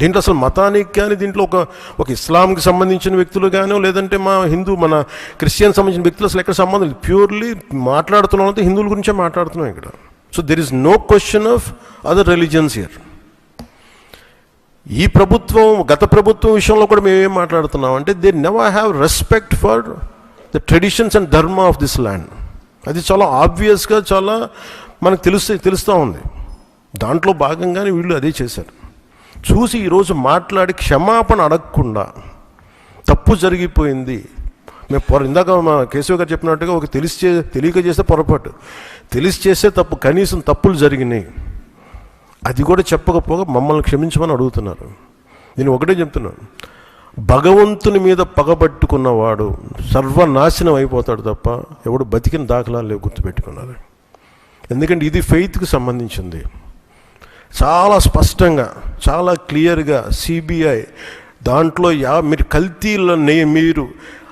దీంట్లో అసలు మతానికి కానీ దీంట్లో ఒక ఒక ఇస్లాంకి సంబంధించిన వ్యక్తులు కానీ లేదంటే మా హిందూ మన క్రిస్టియన్ సంబంధించిన వ్యక్తులు అసలు ఎక్కడ సంబంధం లేదు. ప్యూర్లీ మాట్లాడుతున్నాం అంటే హిందువుల గురించే మాట్లాడుతున్నాం ఇక్కడ. So there is no question of other religions year ఈ ప్రభుత్వం గత ప్రభుత్వం విషయంలో కూడా మేము ఏం మాట్లాడుతున్నాం అంటే they never have respect for the traditions and dharma of this land అది చాలా ఆబ్వియస్గా చాలా మనకు తెలుస్తే తెలుస్తూ ఉంది. దాంట్లో భాగంగానే వీళ్ళు అదే చేశారు. చూసి ఈరోజు మాట్లాడి క్షమాపణ అడగకుండా తప్పు జరిగిపోయింది. మేము పొర ఇందాక మా కేశవ్ గారు చెప్పినట్టుగా ఒక తెలిసి చే తెలియక చేస్తే పొరపాటు. తెలిసి చేస్తే తప్పు కనీసం తప్పులు జరిగినాయి. అది కూడా చెప్పకపోగా మమ్మల్ని క్షమించమని అడుగుతున్నారు. నేను ఒకటే చెప్తున్నాను భగవంతుని మీద పగబట్టుకున్నవాడు సర్వనాశనం అయిపోతాడు తప్ప ఎవడు బతికిన దాఖలాలు లేవు గుర్తుపెట్టుకున్నారు. ఎందుకంటే ఇది ఫెయిత్కి సంబంధించింది. చాలా స్పష్టంగా చాలా క్లియర్గా సిబిఐ దాంట్లో యా మీరు కల్తీల నెయ్యి మీరు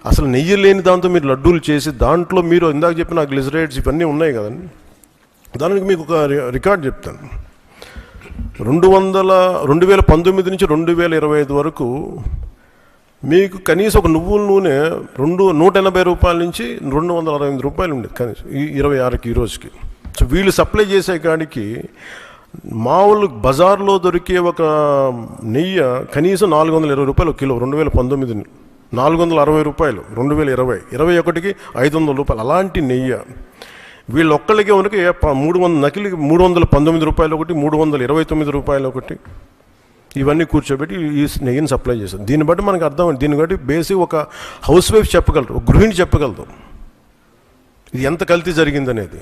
అసలు నెయ్యి లేని దాంతో మీరు లడ్డూలు చేసి దాంట్లో మీరు ఇందాక చెప్పిన గ్లిజరేట్స్ ఇవన్నీ ఉన్నాయి కదండి. దానికి మీకు ఒక రి- రికార్డ్ చెప్తాను. రెండు వందల రెండు వేల పంతొమ్మిది నుంచి రెండు వేల ఇరవై ఐదు వరకు మీకు కనీసం ఒక నువ్వుల నూనె రెండు నూట ఎనభై రూపాయల నుంచి రెండు వందల అరవై ఎనిమిది రూపాయలు ఉండేది కనీసం ఇరవై ఆరుకి ఈ రోజుకి. సో వీళ్ళు సప్లై చేసే కాడికి మామూలు బజార్లో దొరికే ఒక నెయ్యి కనీసం నాలుగు వందల ఇరవై రూపాయలు కిలో రెండు వేల పంతొమ్మిది నాలుగు వందల అరవై రూపాయలు రెండు వేల ఇరవై ఇరవై ఒకటికి ఐదు వందల రూపాయలు అలాంటి నెయ్యి. వీళ్ళు ఒక్కళ్ళకే ఉనికి మూడు వందల నకిలీ మూడు వందల పంతొమ్మిది రూపాయలు ఒకటి మూడు వందల ఇరవై తొమ్మిది రూపాయలు ఒకటి. ఇవన్నీ కూర్చోబెట్టి ఈ నెయ్యిని సప్లై చేస్తారు. దీన్ని బట్టి మనకు అర్థం దీన్ని బట్టి బేసిక్ ఒక హౌస్ వైఫ్ చెప్పగలరు ఒక గృహిణి చెప్పగలదు. ఇది ఎంత కల్తీ జరిగిందనేది.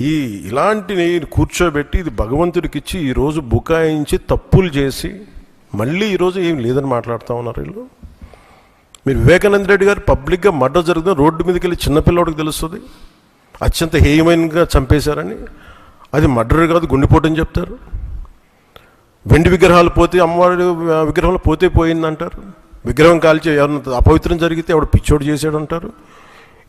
ఈ ఇలాంటి నేను కూర్చోబెట్టి ఇది భగవంతుడికి ఇచ్చి ఈరోజు బుకాయించి తప్పులు చేసి మళ్ళీ ఈరోజు ఏం లేదని మాట్లాడుతూ ఉన్నారు వీళ్ళు? మీరు వివేకానంద రెడ్డి గారు పబ్లిక్గా మర్డర్ జరుగుతుంది రోడ్డు మీదకి వెళ్ళి చిన్నపిల్లవాడికి తెలుస్తుంది. అత్యంత హేయమైనగా చంపేశారని. అది మర్డర్ కాదు గుండెపోటని చెప్తారు. వెండి విగ్రహాలు పోతే అమ్మవారి విగ్రహాలు పోతే పోయిందంటారు. విగ్రహం కాల్చి ఎవరిన అపవిత్రం జరిగితే ఎవడు పిచ్చోడు చేశాడంటారు. అంటారు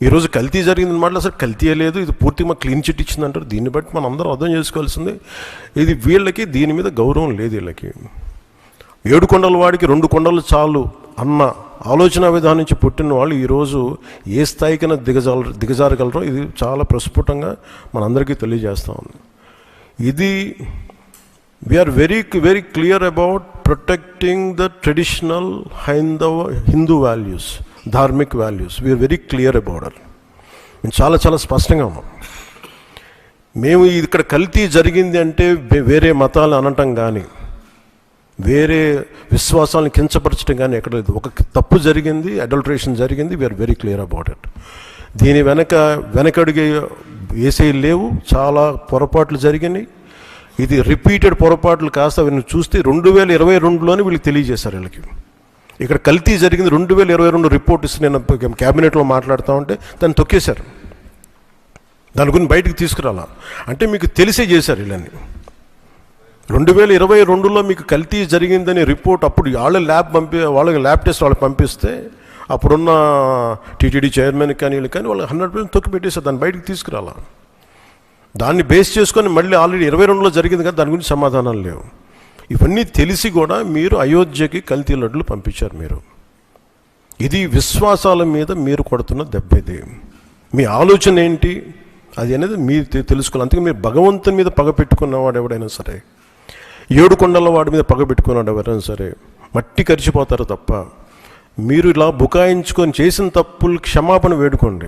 ఈరోజు కల్తీ జరిగింది మాటలు అసలు కల్తీ లేదు. ఇది పూర్తిగా మా క్లీన్ చిట్ ఇచ్చింది అంటారు దీన్ని బట్టి మనం అందరం అర్థం చేసుకోవాల్సింది ఇది వీళ్ళకి దీని మీద గౌరవం లేదు వీళ్ళకి. ఏడు కొండల వాడికి రెండు కొండలు చాలు అన్న ఆలోచన విధానం నుంచి పుట్టిన వాళ్ళు ఈరోజు ఏ స్థాయికైనా దిగజాల దిగజారగలరో ఇది చాలా ప్రస్ఫుటంగా మనందరికీ తెలియజేస్తూ ఉంది. ఇది we're very very clear about protecting the traditional హైందవ Hindu values dharmic values we're very clear about అర్ మేము చాలా చాలా స్పష్టంగా ఉన్నాం. మేము ఇక్కడ కల్తీ జరిగింది అంటే వేరే మతాలు అనటం కానీ వేరే విశ్వాసాలను కించపరచడం కానీ ఎక్కడ లేదు. ఒక తప్పు జరిగింది అడల్ట్రేషన్ జరిగింది we're very clear about it దీని వెనక వెనకడిగే వేసే లేవు చాలా పొరపాట్లు జరిగినాయి. ఇది రిపీటెడ్ పొరపాట్లు కాస్త వీళ్ళని చూస్తే రెండు వేల ఇరవై రెండులోనే వీళ్ళకి తెలియజేశారు వీళ్ళకి. ఇక్కడ కల్తీ జరిగింది రెండు వేల ఇరవై రెండు రిపోర్ట్ ఇస్తే నేను క్యాబినెట్లో మాట్లాడుతూ ఉంటే దాన్ని తొక్కేశారు. దాని గురించి బయటికి తీసుకురాలా. అంటే మీకు తెలిసే చేశారు వీళ్ళని. రెండు వేల ఇరవై రెండులో మీకు కల్తీ జరిగిందని రిపోర్ట్ అప్పుడు వాళ్ళ ల్యాబ్ పంపి వాళ్ళకి ల్యాబ్ టెస్ట్ వాళ్ళకి పంపిస్తే అప్పుడున్న టీటీడీ చైర్మన్ కానీ వీళ్ళు కానీ వాళ్ళకి హండ్రెడ్ పర్సెంట్ తొక్కి పెట్టేశారు. దాన్ని బయటకు తీసుకురాలా. దాన్ని బేస్ చేసుకొని మళ్ళీ ఆల్రెడీ ఇరవై రెండులో జరిగింది కానీ దాని గురించి సమాధానాలు లేవు. ఇవన్నీ తెలిసి కూడా మీరు అయోధ్యకి కల్తీ లడ్లు పంపించారు మీరు. ఇది విశ్వాసాల మీద మీరు కొడుతున్న దెబ్బ ఇది. మీ ఆలోచన ఏంటి? అది అనేది మీరు తెలుసుకోవాలి. అందుకే మీరు భగవంతుని మీద పగ పెట్టుకున్నవాడు ఎవడైనా సరే ఏడు కొండల వాడి మీద పగ పెట్టుకున్నాడు ఎవరైనా సరే మట్టి కరిచిపోతారు తప్ప మీరు ఇలా బుకాయించుకొని చేసిన తప్పులు క్షమాపణ వేడుకోండి.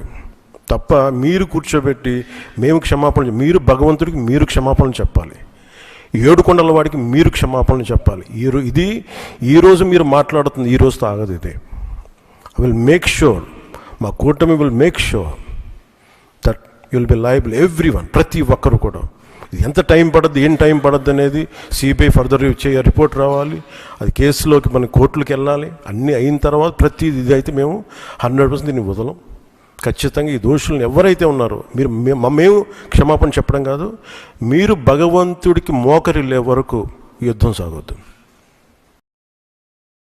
తప్ప మీరు కూర్చోబెట్టి మేము క్షమాపణ మీరు భగవంతుడికి మీరు క్షమాపణ చెప్పాలి. ఏడు కొండల వాడికి మీరు క్షమాపణలు చెప్పాలి. ఈ ఇది ఈరోజు మీరు మాట్లాడుతుంది ఈ రోజుతో ఆగదు ఇది. ఐ విల్ మేక్ షూర్ మా కూటమి will make sure that will be liable everyone ప్రతి ఒక్కరు కూడా. ఇది ఎంత టైం పడద్దు ఏం టైం పడద్దు అనేది సిబిఐ ఫర్దర్ చేయ రిపోర్ట్ రావాలి. అది కేసులోకి మన కోర్టులకు వెళ్ళాలి. అన్నీ అయిన తర్వాత ప్రతి ఇది అయితే మేము హండ్రెడ్ పర్సెంట్ దీన్ని వదలం. ఖచ్చితంగా ఈ దోషులను ఎవరైతే ఉన్నారో మీరు మే- మ- మేము క్షమాపణ చెప్పడం కాదు మీరు భగవంతుడికి మోకరిల్లే వరకు యుద్ధం సాగొద్దు.